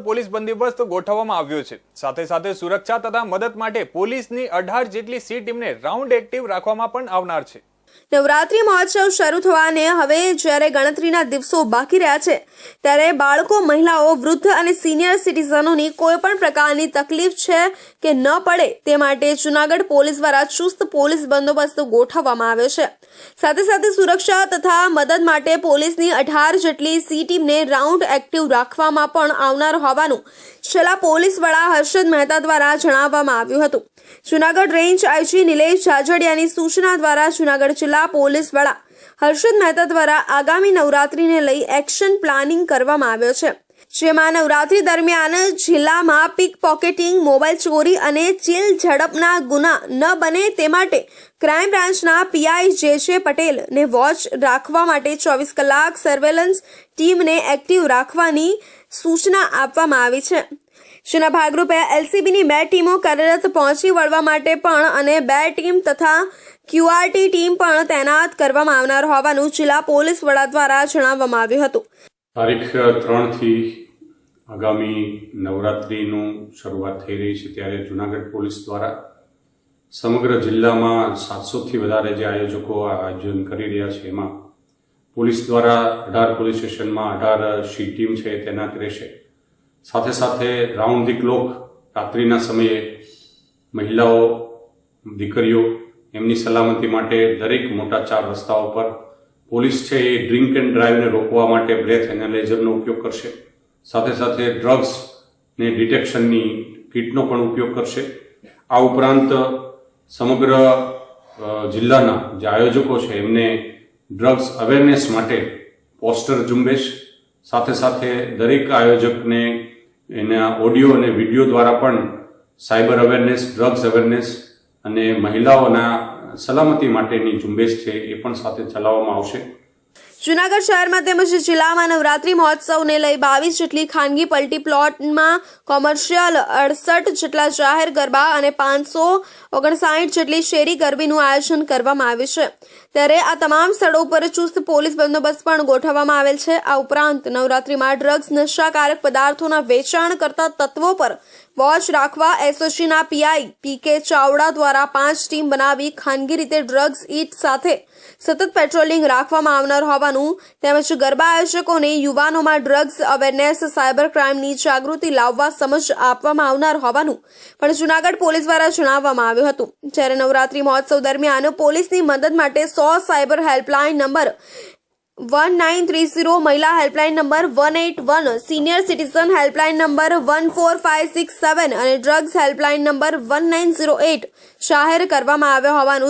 Police બંદોબસ્ત ગોઠવવામાં આવ્યો છે. સાથે સાથે સુરક્ષા તથા મદદ માટે પોલીસની અઢાર જેટલી સી ટીમને રાઉન્ડ એક્ટિવ રાખવામાં પણ આવનાર છે. નવરાત્રી મહોત્સવ શરૂ થવાને હવે જ્યારે ગણતરીના દિવસો બાકી રહ્યા છે, ત્યારે બાળકો, મહિલાઓ, વૃદ્ધ અને સિનિયર સિટીઝનોની કોઈ પણ પ્રકારની તકલીફ છે કે ન પડે તે માટે જૂનાગઢ પોલીસ દ્વારા ચુસ્ત પોલીસ બંદોબસ્ત ગોઠવવામાં આવ્યો છે. સાથે સાથે સુરક્ષા તથા મદદ માટે પોલીસની અઢાર જેટલી સી ટીમને રાઉન્ડ એક્ટિવ રાખવામાં પણ આવનાર હોવાનું છેલ્લા પોલીસ વડા હર્ષદ મહેતા દ્વારા જણાવવામાં આવ્યું હતું. જૂનાગઢ રેન્જ આઈજી નિલેશ જાજડિયાની સૂચના દ્વારા જૂનાગઢ જિલ્લા પોલીસ વડા હર્ષદ મહેતા દ્વારા આગામી નવરાત્રીને લઈ એક્શન પ્લાનિંગ કરવામાં આવ્યો છે. જેમાં નવરાત્રી દરમિયાન જિલ્લામાં પિક પોકેટિંગ, મોબાઈલ ચોરી અને ચીલ ઝડપના ગુના ન બને તે માટે ક્રાઇમ બ્રાન્ચના પીઆઈ જે જે પટેલ ને વોચ રાખવા માટે ચોવીસ કલાક સર્વેલન્સ ટીમને એક્ટિવ રાખવાની સૂચના આપવામાં આવી છે. જેના ભાગરૂપે એલસીબીની બે ટીમો કાર્યરત પહોંચી વળવા માટે પણ અને બે ટીમ તથા ક્યુઆરટી ટીમ પણ તૈનાત કરવામાં આવનાર હોવાનું જિલ્લા પોલીસ વડા દ્વારા જણાવવામાં આવ્યું હતું. તારીખ ત્રણથી આગામી નવરાત્રિનું શરૂઆત થઈ રહી છે ત્યારે જુનાગઢ પોલીસ દ્વારા સમગ્ર જિલ્લામાં સાતસોથી વધારે જે આયોજકો આયોજન કરી રહ્યા છે, એમાં પોલીસ દ્વારા અઢાર પોલીસ સ્ટેશનમાં અઢાર સી ટીમ છે તૈનાત રહેશે. સાથે સાથે રાઉન્ડ ધી ક્લોક રાત્રિના સમયે મહિલાઓ, દીકરીઓ એમની સલામતી માટે દરેક મોટા ચાર રસ્તાઓ પર પોલીસ છે એ ડ્રિંક એન્ડ ડ્રાઈવને રોકવા માટે બ્રેથ એનાલાઇઝરનો ઉપયોગ કરશે. સાથે સાથે ડ્રગ્સ ને ડિટેક્શનની કીટનો પણ ઉપયોગ કરશે. આ ઉપરાંત સમગ્ર જિલ્લાના જે આયોજકો છે એમને ડ્રગ્સ અવેરનેસ માટે પોસ્ટર ઝુંબેશ, સાથે સાથે દરેક આયોજકને એના ઓડિયો અને વીડિયો દ્વારા પણ સાયબર અવેરનેસ ડ્રગ્સ અવેરનેસ અને મહિલાઓના સલામતી માટેની ઝુંબેશ છે એ પણ સાથે ચલાવવામાં આવશે. જુનાગઢ શહેરમાં તેમજ જિલ્લામાં નવરાત્રી મહોત્સવને લઈ બાવીસ જેટલી ખાનગી પલટી પ્લોટમાં કોમર્શિયલ અડસઠ જેટલા જાહેર ગરબા અને પાંચસો ઓગણસાઠ જેટલી શેરી ગરબીનું આયોજન કરવામાં આવ્યું છે. ત્યારે આ તમામ સ્થળો ઉપર ચુસ્ત પોલીસ બંદોબસ્ત પણ ગોઠવવામાં આવેલ છે. આ ઉપરાંત નવરાત્રીમાં ડ્રગ્સ, નશાકારક પદાર્થોના વેચાણ કરતા તત્વો પર વોચ રાખવા એસોસીના પીઆઈ પીકે ચાવડા દ્વારા પાંચ ટીમ બનાવી ખાનગી રીતે ડ્રગ્સ ઈટ સાથે સતત પેટ્રોલિંગ રાખવામાં આવનાર હોવાનું તેમજ ગરબા આયોજકોને યુવાનોમાં ડ્રગ્સ અવેરનેસ સાયબર ક્રાઇમની જાગૃતિ લાવવા સમજ આપવામાં આવનાર હોવાનું પણ જૂનાગઢ પોલીસ દ્વારા જણાવવામાં આવ્યું હતું. જ્યારે નવરાત્રી મહોત્સવ દરમિયાન પોલીસની મદદ માટે સો cyber helpline number one nine three zero મહિલા helpline number one eight one senior citizen helpline number one four five six seven અને drugs helpline number one nine zero eight જાહેર કરવામાં આવ્યો હોવાનું